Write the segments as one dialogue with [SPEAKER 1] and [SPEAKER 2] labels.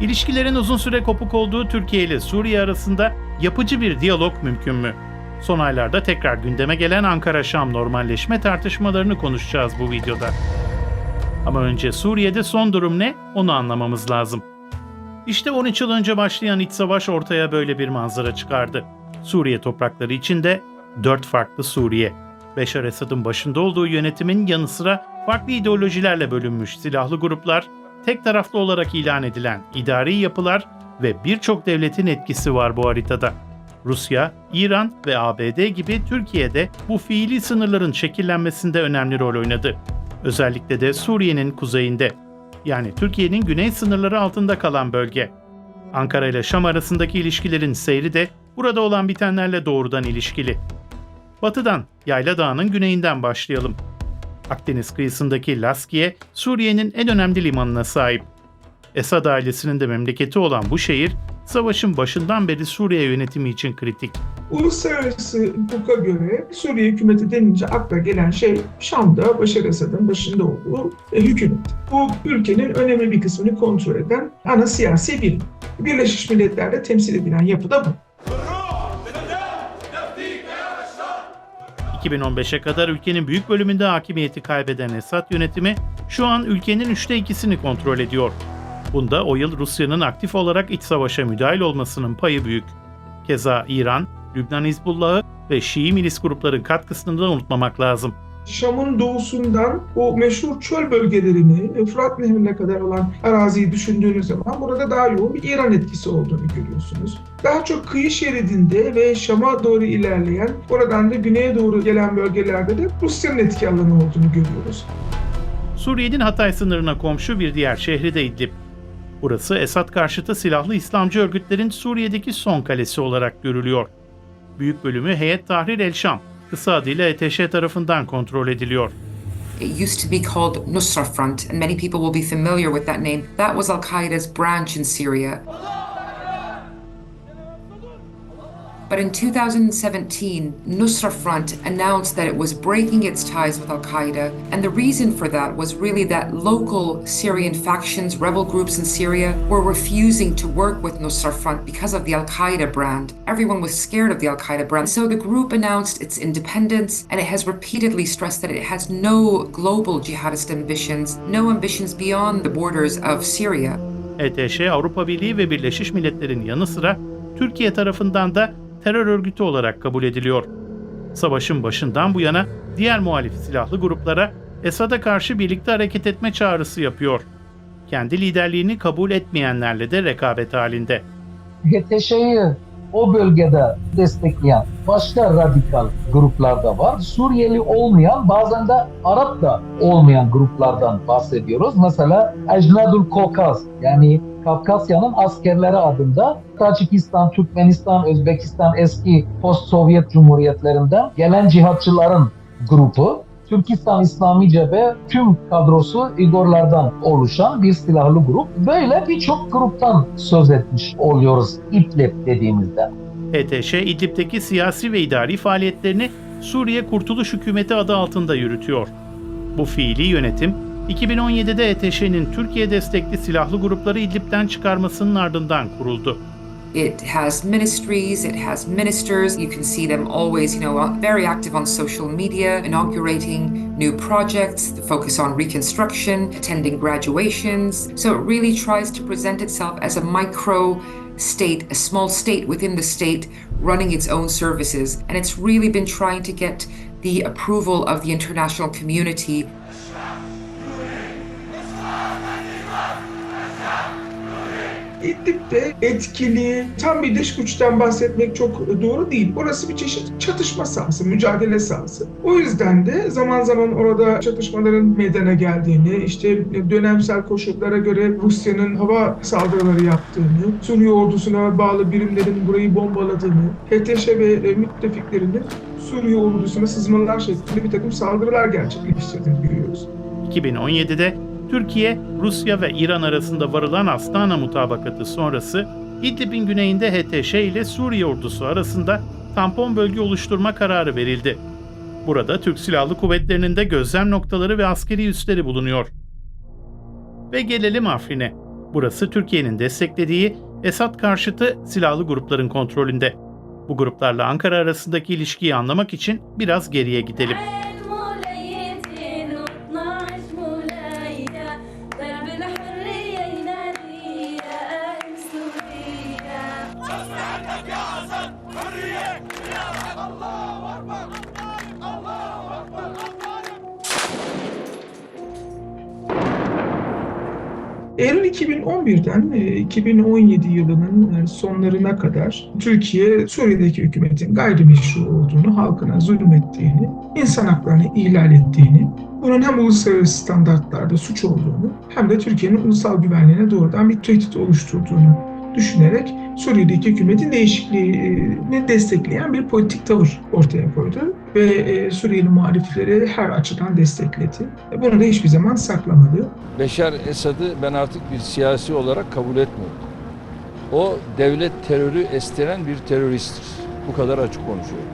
[SPEAKER 1] İlişkilerin uzun süre kopuk olduğu Türkiye ile Suriye arasında yapıcı bir diyalog mümkün mü? Son aylarda tekrar gündeme gelen Ankara-Şam normalleşme tartışmalarını konuşacağız bu videoda. Ama önce Suriye'de son durum ne? Onu anlamamız lazım. İşte 13 yıl önce başlayan iç savaş ortaya böyle bir manzara çıkardı. Suriye toprakları içinde dört farklı Suriye. Beşar Esad'ın başında olduğu yönetimin yanı sıra farklı ideolojilerle bölünmüş silahlı gruplar, tek taraflı olarak ilan edilen idari yapılar ve birçok devletin etkisi var bu haritada. Rusya, İran ve ABD gibi Türkiye'de bu fiili sınırların şekillenmesinde önemli rol oynadı. Özellikle de Suriye'nin kuzeyinde, yani Türkiye'nin güney sınırları altında kalan bölge. Ankara ile Şam arasındaki ilişkilerin seyri de burada olan bitenlerle doğrudan ilişkili. Batıdan, Yayla Dağı'nın güneyinden başlayalım. Akdeniz kıyısındaki Laskiye, Suriye'nin en önemli limanına sahip. Esad ailesinin de memleketi olan bu şehir, savaşın başından beri Suriye yönetimi için kritik.
[SPEAKER 2] Uluslararası hukuka göre Suriye hükümeti denince akla gelen şey Şam'da Başar Esad'ın başında olduğu e, hükümet. Bu ülkenin önemli bir kısmını kontrol eden ana siyasi birim. Birleşmiş Milletler'de temsil edilen yapı da bu.
[SPEAKER 1] 2015'e kadar ülkenin büyük bölümünde hakimiyeti kaybeden Esad yönetimi şu an ülkenin üçte ikisini kontrol ediyor. Bunda o yıl Rusya'nın aktif olarak iç savaşa müdahil olmasının payı büyük. Keza İran, Lübnan Hizbullah'ı ve Şii milis grupların katkısını da unutmamak lazım.
[SPEAKER 2] Şam'ın doğusundan o meşhur çöl bölgelerini, Fırat Nehri'ne kadar olan araziyi düşündüğünüz zaman burada daha yoğun bir İran etkisi olduğunu görüyorsunuz. Daha çok kıyı şeridinde ve Şam'a doğru ilerleyen, oradan da güneye doğru gelen bölgelerde de Rusya'nın etki alanı olduğunu görüyoruz.
[SPEAKER 1] Suriye'nin Hatay sınırına komşu bir diğer şehri de İdlib. Burası Esad karşıtı silahlı İslamcı örgütlerin Suriye'deki son kalesi olarak görülüyor. Büyük bölümü Heyet Tahrir el-Şam, kısa adıyla ETŞ tarafından kontrol ediliyor.
[SPEAKER 3] It used to be called Nusra Front, and many people will be familiar with that name. That was Al Qaeda's branch in Syria. But in 2017, Nusra Front announced that it was breaking its ties with Al Qaeda, and the reason for that was really that local Syrian factions, rebel groups in Syria, were refusing to work with Nusra Front because of the Al Qaeda brand. Everyone was scared of the Al Qaeda brand. So the group announced its independence, and it has repeatedly stressed that it has no global jihadist ambitions, no ambitions beyond the borders of Syria.
[SPEAKER 1] ETŞ, Avrupa Birliği ve Birleşmiş Milletler'in yanı sıra Türkiye tarafından da terör örgütü olarak kabul ediliyor. Savaşın başından bu yana diğer muhalif silahlı gruplara Esad'a karşı birlikte hareket etme çağrısı yapıyor. Kendi liderliğini kabul etmeyenlerle de rekabet halinde.
[SPEAKER 4] HTŞ'yi o bölgede destekleyen başka radikal gruplar da var. Suriyeli olmayan bazen de Arap da olmayan gruplardan bahsediyoruz. Mesela Ecnadul Kokaz yani Kafkasya'nın askerleri adında Tacikistan, Türkmenistan, Özbekistan eski post-Sovyet cumhuriyetlerinden gelen cihatçıların grubu. Türkistan İslami Cephe tüm kadrosu Igorlardan oluşan bir silahlı grup. Böyle birçok gruptan söz etmiş oluyoruz İdlib dediğimizde.
[SPEAKER 1] HTŞ, İdlib'deki siyasi ve idari faaliyetlerini Suriye Kurtuluş Hükümeti adı altında yürütüyor. Bu fiili yönetim, 2017'de HTŞ'nin Türkiye destekli silahlı grupları İdlib'den çıkarmasının ardından kuruldu.
[SPEAKER 3] It has ministries, it has ministers. You can see them always, you know, uh, very active on social media, inaugurating new projects, the focus on reconstruction, attending graduations. So it really tries to present itself as a micro state, a small state within the state running its own services. And it's really been trying to get the approval of the international community
[SPEAKER 2] İdlib'de etkili, tam bir dış güçten bahsetmek çok doğru değil. Orası bir çeşit çatışma sahası, mücadele sahası. O yüzden de zaman zaman orada çatışmaların meydana geldiğini, işte dönemsel koşullara göre Rusya'nın hava saldırıları yaptığını, Suriye ordusuna bağlı birimlerin burayı bombaladığını, HTŞ ve müttefiklerinin Suriye ordusuna sızmalar şeklinde bir takım saldırılar gerçekleştirdiğini görüyoruz.
[SPEAKER 1] 2017'de Türkiye, Rusya ve İran arasında varılan Astana mutabakatı sonrası İdlib'in güneyinde HTŞ ile Suriye ordusu arasında tampon bölge oluşturma kararı verildi. Burada Türk Silahlı Kuvvetleri'nin de gözlem noktaları ve askeri üsleri bulunuyor. Ve gelelim Afrin'e. Burası Türkiye'nin desteklediği Esad karşıtı silahlı grupların kontrolünde. Bu gruplarla Ankara arasındaki ilişkiyi anlamak için biraz geriye gidelim.
[SPEAKER 5] Hey!
[SPEAKER 2] Eylül 2011'den e, 2017 yılının e, sonlarına kadar Türkiye Suriye'deki hükümetin gayrimeşru olduğunu, halkına zulmettiğini, insan haklarını ihlal ettiğini, bunun hem uluslararası standartlarda suç olduğunu hem de Türkiye'nin ulusal güvenliğine doğrudan bir tehdit oluşturduğunu düşünerek Suriye'deki hükümetin değişikliğini destekleyen bir politik tavır ortaya koydu ve e, Suriyeli muhalifleri her açıdan destekledi. E, Bunu da hiçbir zaman saklamadı.
[SPEAKER 6] Beşar Esad'ı ben artık bir siyasi olarak kabul etmiyorum. O devlet terörü estiren bir teröristtir. Bu kadar açık konuşuyorum.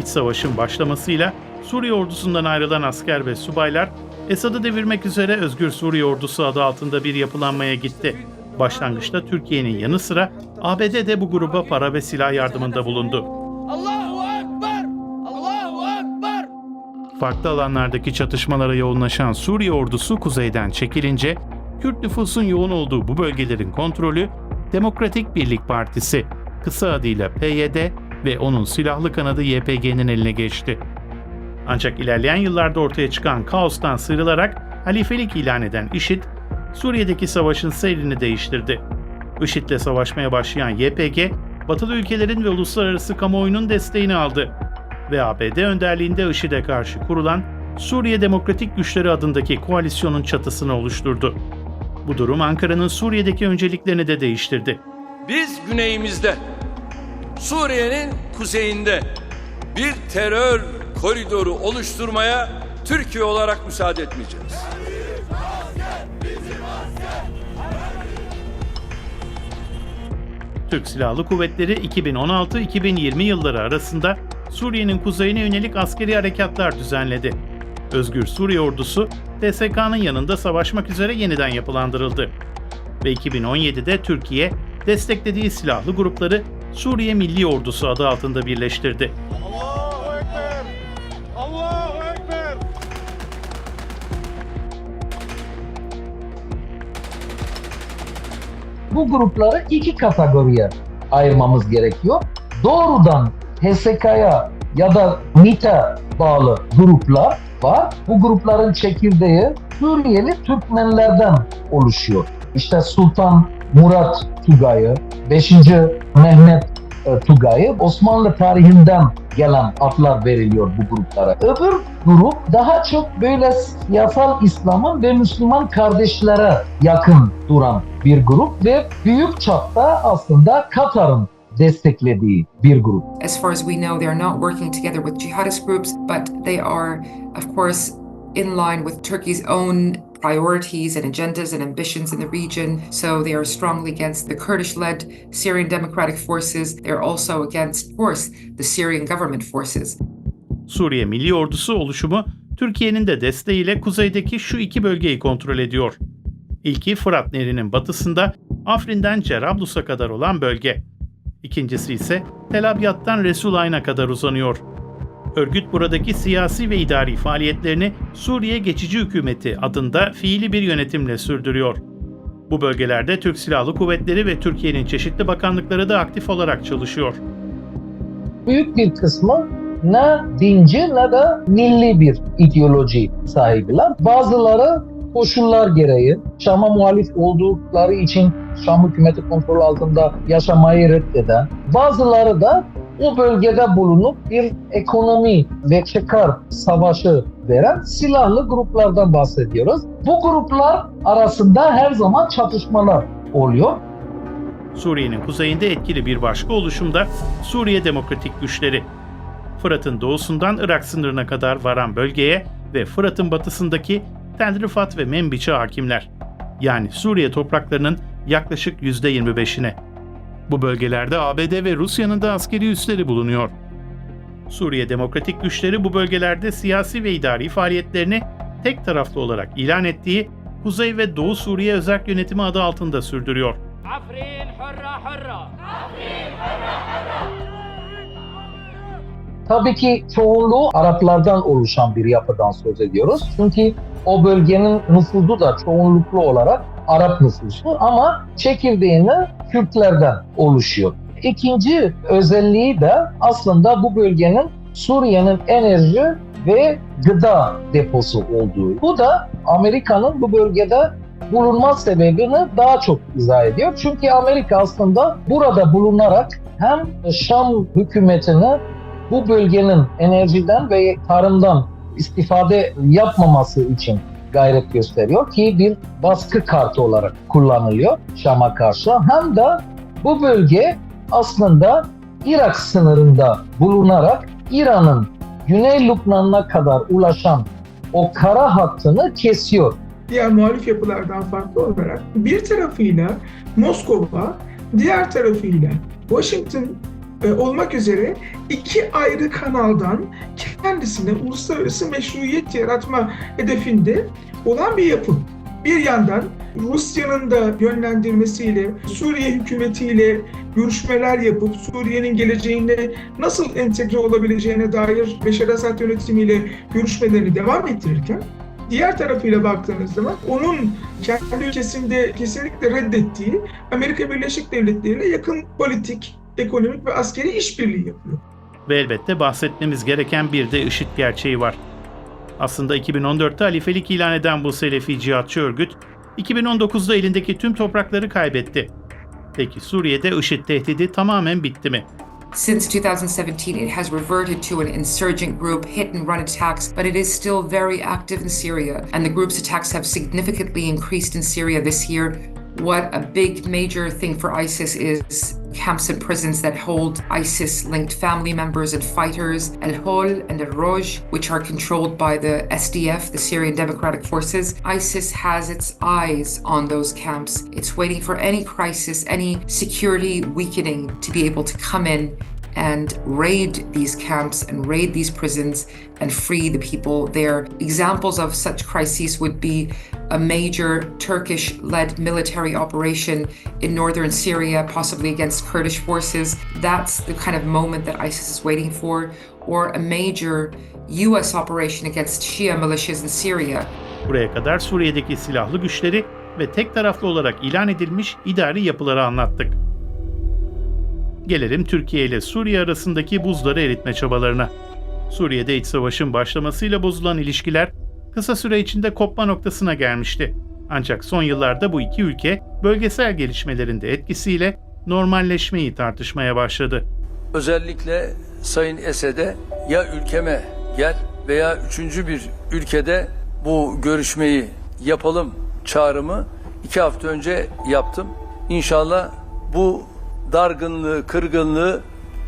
[SPEAKER 1] İç savaşın başlamasıyla Suriye ordusundan ayrılan asker ve subaylar Esad'ı devirmek üzere Özgür Suriye Ordusu adı altında bir yapılanmaya gitti. Başlangıçta Türkiye'nin yanı sıra ABD de bu gruba para ve silah yardımında bulundu.
[SPEAKER 7] Allahu Ekber! Allahu Ekber!
[SPEAKER 1] Farklı alanlardaki çatışmalara yoğunlaşan Suriye ordusu kuzeyden çekilince Kürt nüfusun yoğun olduğu bu bölgelerin kontrolü Demokratik Birlik Partisi, kısa adıyla PYD ve onun silahlı kanadı YPG'nin eline geçti. Ancak ilerleyen yıllarda ortaya çıkan kaostan sıyrılarak halifelik ilan eden IŞİD, Suriye'deki savaşın seyrini değiştirdi. IŞİD'le savaşmaya başlayan YPG, batılı ülkelerin ve uluslararası kamuoyunun desteğini aldı ve ABD önderliğinde IŞİD'e karşı kurulan Suriye Demokratik Güçleri adındaki koalisyonun çatısını oluşturdu. Bu durum Ankara'nın Suriye'deki önceliklerini de değiştirdi.
[SPEAKER 7] Biz güneyimizde, Suriye'nin kuzeyinde bir terör koridoru oluşturmaya Türkiye olarak müsaade etmeyeceğiz.
[SPEAKER 1] Türk Silahlı Kuvvetleri 2016-2020 yılları arasında Suriye'nin kuzeyine yönelik askeri harekatlar düzenledi. Özgür Suriye Ordusu, TSK'nın yanında savaşmak üzere yeniden yapılandırıldı. Ve 2017'de Türkiye, desteklediği silahlı grupları Suriye Milli Ordusu adı altında birleştirdi.
[SPEAKER 4] Bu grupları iki kategoriye ayırmamız gerekiyor. Doğrudan HSK'ya ya da MİT'e bağlı gruplar var. Bu grupların çekirdeği Suriyeli Türkmenlerden oluşuyor. İşte Sultan Murat Tugay'ı, 5. Mehmet e, Tugay'ı Osmanlı tarihinden gelen adlar veriliyor bu gruplara. Öbür grup daha çok böyle siyasal İslam'ın ve Müslüman kardeşlere yakın duran bir grup ve büyük çapta aslında Katar'ın desteklediği bir grup.
[SPEAKER 3] As far as we know, they are not working together with jihadist groups, but they are, of course, in line with Turkey's own priorities and agendas and ambitions in the region. So they are strongly against the Kurdish led Syrian Democratic Forces. They're also against, of course, the Syrian government forces.
[SPEAKER 1] Suriye Milli Ordusu oluşumu Türkiye'nin de desteğiyle kuzeydeki şu iki bölgeyi kontrol ediyor. İlki Fırat Nehri'nin batısında Afrin'den Cerablus'a kadar olan bölge. İkincisi ise Tel Abyad'dan Resulayn'a kadar uzanıyor. Örgüt buradaki siyasi ve idari faaliyetlerini Suriye Geçici Hükümeti adında fiili bir yönetimle sürdürüyor. Bu bölgelerde Türk Silahlı Kuvvetleri ve Türkiye'nin çeşitli bakanlıkları da aktif olarak çalışıyor.
[SPEAKER 4] büyük bir kısmı ne dinci ne de milli bir ideoloji sahibiler. Bazıları koşullar gereği Şam'a muhalif oldukları için Şam hükümeti kontrol altında yaşamayı reddeden, bazıları da o bölgede bulunup bir ekonomi ve çıkar savaşı veren silahlı gruplardan bahsediyoruz. Bu gruplar arasında her zaman çatışmalar oluyor.
[SPEAKER 1] Suriye'nin kuzeyinde etkili bir başka oluşum da Suriye Demokratik Güçleri. Fırat'ın doğusundan Irak sınırına kadar varan bölgeye ve Fırat'ın batısındaki Tel Rifat ve Menbiç'e hakimler. Yani Suriye topraklarının yaklaşık %25'ine. Bu bölgelerde ABD ve Rusya'nın da askeri üsleri bulunuyor. Suriye Demokratik Güçleri bu bölgelerde siyasi ve idari faaliyetlerini tek taraflı olarak ilan ettiği Kuzey ve Doğu Suriye Özerk Yönetimi adı altında sürdürüyor.
[SPEAKER 4] Tabii ki çoğunluğu Araplardan oluşan bir yapıdan söz ediyoruz. Çünkü o bölgenin nüfusu da çoğunluklu olarak Arap nüfusu ama çekirdeğini Kürtlerden oluşuyor. İkinci özelliği de aslında bu bölgenin Suriye'nin enerji ve gıda deposu olduğu. Bu da Amerika'nın bu bölgede bulunma sebebini daha çok izah ediyor. Çünkü Amerika aslında burada bulunarak hem Şam hükümetini bu bölgenin enerjiden ve tarımdan istifade yapmaması için gayret gösteriyor ki bir baskı kartı olarak kullanılıyor Şam'a karşı. Hem de bu bölge aslında Irak sınırında bulunarak İran'ın Güney Lübnan'a kadar ulaşan o kara hattını kesiyor.
[SPEAKER 2] diğer muhalif yapılardan farklı olarak bir tarafıyla Moskova, diğer tarafıyla Washington e, olmak üzere iki ayrı kanaldan kendisine uluslararası meşruiyet yaratma hedefinde olan bir yapı. Bir yandan Rusya'nın da yönlendirmesiyle Suriye hükümetiyle görüşmeler yapıp Suriye'nin geleceğine nasıl entegre olabileceğine dair Beşar Esad yönetimiyle görüşmelerini devam ettirirken Diğer tarafıyla baktığınız zaman onun kendi ülkesinde kesinlikle reddettiği Amerika Birleşik Devletleri ile yakın politik, ekonomik ve askeri işbirliği yapıyor.
[SPEAKER 1] Ve elbette bahsetmemiz gereken bir de IŞİD gerçeği var. Aslında 2014'te halifelik ilan eden bu Selefi cihatçı örgüt, 2019'da elindeki tüm toprakları kaybetti. Peki Suriye'de IŞİD tehdidi tamamen bitti mi?
[SPEAKER 3] Since 2017, it has reverted to an insurgent group hit and run attacks, but it is still very active in Syria, and the group's attacks have significantly increased in Syria this year. What a big major thing for ISIS is camps and prisons that hold ISIS linked family members and fighters, Al Hol and Al Roj, which are controlled by the SDF, the Syrian Democratic Forces. ISIS has its eyes on those camps. It's waiting for any crisis, any security weakening to be able to come in and raid these camps and raid these prisons and free the people there. Examples of such crises would be a major Turkish led military operation in northern Syria, possibly against Kurdish forces. That's the kind of moment that ISIS is waiting for, or a major US operation against Shia militias in Syria.
[SPEAKER 1] Buraya kadar Suriye'deki silahlı güçleri ve tek taraflı olarak ilan edilmiş idari yapıları anlattık. Gelelim Türkiye ile Suriye arasındaki buzları eritme çabalarına. Suriye'de iç savaşın başlamasıyla bozulan ilişkiler kısa süre içinde kopma noktasına gelmişti. Ancak son yıllarda bu iki ülke bölgesel gelişmelerin de etkisiyle normalleşmeyi tartışmaya başladı.
[SPEAKER 6] Özellikle Sayın Esed'e ya ülkeme gel veya üçüncü bir ülkede bu görüşmeyi yapalım çağrımı iki hafta önce yaptım. İnşallah bu dargınlığı, kırgınlığı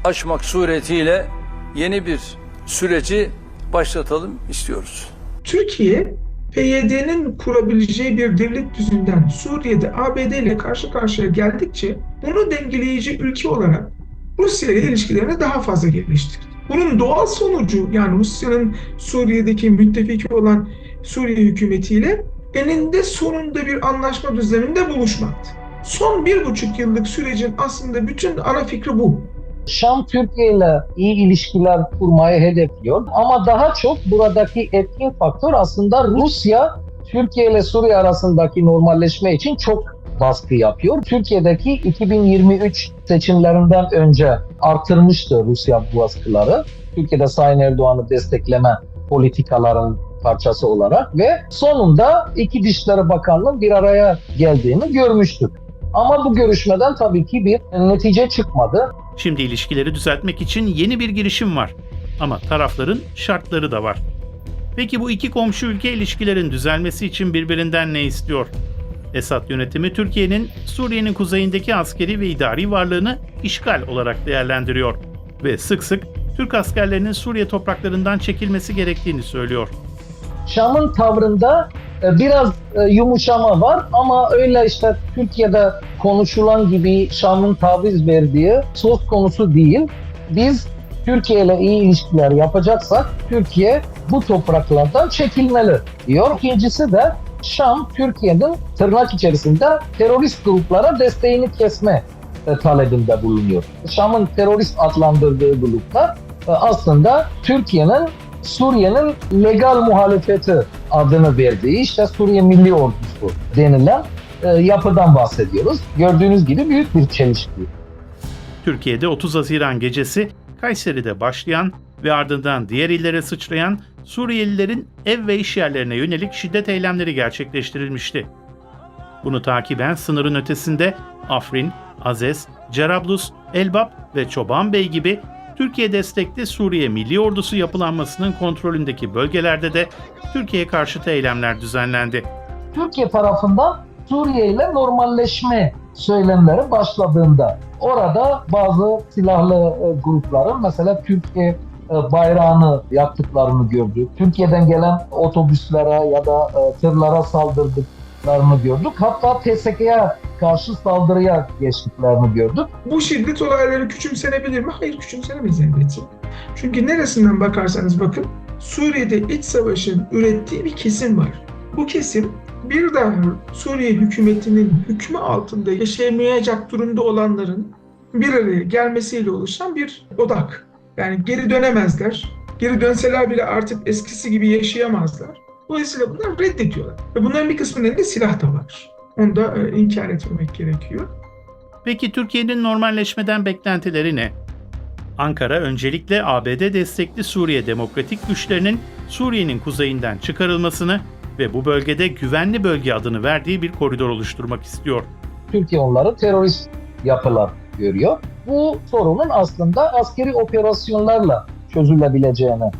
[SPEAKER 6] aşmak suretiyle yeni bir süreci başlatalım istiyoruz.
[SPEAKER 2] Türkiye, PYD'nin kurabileceği bir devlet düzünden Suriye'de ABD ile karşı karşıya geldikçe bunu dengeleyici ülke olarak Rusya ile ilişkilerini daha fazla geliştirdi. Bunun doğal sonucu yani Rusya'nın Suriye'deki müttefiki olan Suriye hükümetiyle eninde sonunda bir anlaşma düzeninde buluşmaktı. Son bir buçuk yıllık sürecin aslında bütün ana fikri bu.
[SPEAKER 4] Şam Türkiye ile iyi ilişkiler kurmayı hedefliyor. Ama daha çok buradaki etkin faktör aslında Rusya Türkiye ile Suriye arasındaki normalleşme için çok baskı yapıyor. Türkiye'deki 2023 seçimlerinden önce artırmıştı Rusya bu baskıları. Türkiye'de Sayın Erdoğan'ı destekleme politikaların parçası olarak ve sonunda iki Dışişleri Bakanlığı'nın bir araya geldiğini görmüştük. Ama bu görüşmeden tabii ki bir netice çıkmadı.
[SPEAKER 1] Şimdi ilişkileri düzeltmek için yeni bir girişim var. Ama tarafların şartları da var. Peki bu iki komşu ülke ilişkilerin düzelmesi için birbirinden ne istiyor? Esad yönetimi Türkiye'nin Suriye'nin kuzeyindeki askeri ve idari varlığını işgal olarak değerlendiriyor ve sık sık Türk askerlerinin Suriye topraklarından çekilmesi gerektiğini söylüyor.
[SPEAKER 4] Şam'ın tavrında biraz e, yumuşama var ama öyle işte Türkiye'de konuşulan gibi Şam'ın taviz verdiği söz konusu değil. Biz Türkiye ile iyi ilişkiler yapacaksak Türkiye bu topraklardan çekilmeli diyor. İkincisi de Şam, Türkiye'nin tırnak içerisinde terörist gruplara desteğini kesme e, talebinde bulunuyor. Şam'ın terörist adlandırdığı gruplar e, aslında Türkiye'nin Suriye'nin legal muhalefeti adını verdiği işte Suriye Milli Ordusu denilen e, yapıdan bahsediyoruz. Gördüğünüz gibi büyük bir çelişki.
[SPEAKER 1] Türkiye'de 30 Haziran gecesi Kayseri'de başlayan ve ardından diğer illere sıçrayan Suriyelilerin ev ve iş yerlerine yönelik şiddet eylemleri gerçekleştirilmişti. Bunu takiben sınırın ötesinde Afrin, Azez, Cerablus, Elbap ve Çobanbey gibi Türkiye destekli Suriye Milli Ordusu yapılanmasının kontrolündeki bölgelerde de Türkiye karşıtı eylemler düzenlendi.
[SPEAKER 4] Türkiye tarafından Suriye ile normalleşme söylemleri başladığında orada bazı silahlı e, grupların mesela Türkiye e, bayrağını yaktıklarını gördük. Türkiye'den gelen otobüslere ya da e, tırlara saldırdıklarını gördük. Hatta TSK'ye karşı saldırıya geçtiklerini gördük.
[SPEAKER 2] Bu şiddet olayları küçümsenebilir mi? Hayır küçümsenemez elbette. Çünkü neresinden bakarsanız bakın Suriye'de iç savaşın ürettiği bir kesim var. Bu kesim bir daha Suriye hükümetinin hükmü altında yaşayamayacak durumda olanların bir araya gelmesiyle oluşan bir odak. Yani geri dönemezler. Geri dönseler bile artık eskisi gibi yaşayamazlar. Dolayısıyla bunlar reddediyorlar. Ve bunların bir kısmının elinde silah da var. Onu da e, inkar etmemek gerekiyor.
[SPEAKER 1] Peki Türkiye'nin normalleşmeden beklentileri ne? Ankara öncelikle ABD destekli Suriye Demokratik Güçlerinin Suriye'nin kuzeyinden çıkarılmasını ve bu bölgede güvenli bölge adını verdiği bir koridor oluşturmak istiyor.
[SPEAKER 4] Türkiye onları terörist yapılar görüyor. Bu sorunun aslında askeri operasyonlarla çözülebileceğini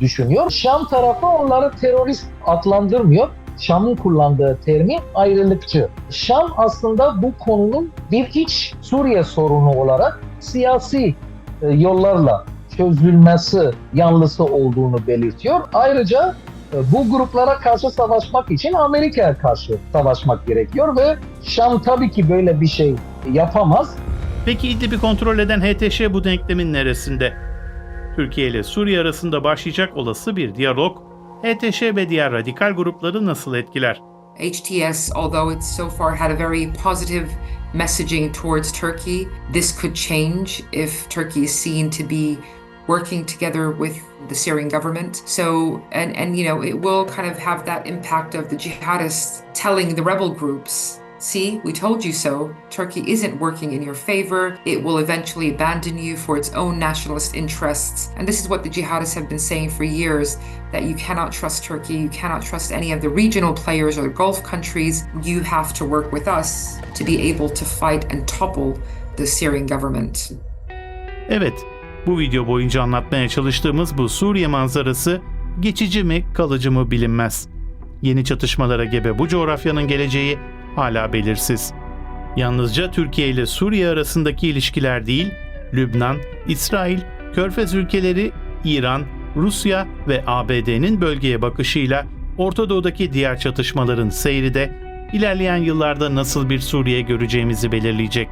[SPEAKER 4] düşünüyor. Şam tarafı onları terörist adlandırmıyor. Şam'ın kullandığı termi ayrılıkçı. Şam aslında bu konunun bir iç Suriye sorunu olarak siyasi e, yollarla çözülmesi yanlısı olduğunu belirtiyor. Ayrıca e, bu gruplara karşı savaşmak için Amerika'ya karşı savaşmak gerekiyor ve Şam tabii ki böyle bir şey yapamaz.
[SPEAKER 1] Peki İdlib'i kontrol eden HTŞ bu denklemin neresinde? Türkiye ile Suriye arasında başlayacak olası bir diyalog, HTŞ ve diğer radikal grupları nasıl etkiler?
[SPEAKER 3] HTS, although it's so far had a very positive messaging towards Turkey, this could change if Turkey is seen to be working together with the Syrian government. So, and, and you know, it will kind of have that impact of the jihadists telling the rebel groups, see, we told you so. Turkey isn't working in your favor. It will eventually abandon you for its own nationalist interests. And this is what the jihadists have been saying for years that you cannot trust Turkey, you cannot trust any of the regional players or the Gulf countries. You have to work with us to be able to fight and topple the Syrian government.
[SPEAKER 1] Evet, bu video boyunca anlatmaya çalıştığımız bu Suriye manzarası geçici mi, kalıcı mı bilinmez. Yeni çatışmalara gebe bu coğrafyanın geleceği hala belirsiz. Yalnızca Türkiye ile Suriye arasındaki ilişkiler değil, Lübnan, İsrail, Körfez ülkeleri, İran, Rusya ve ABD'nin bölgeye bakışıyla Orta Doğu'daki diğer çatışmaların seyri de ilerleyen yıllarda nasıl bir Suriye göreceğimizi belirleyecek.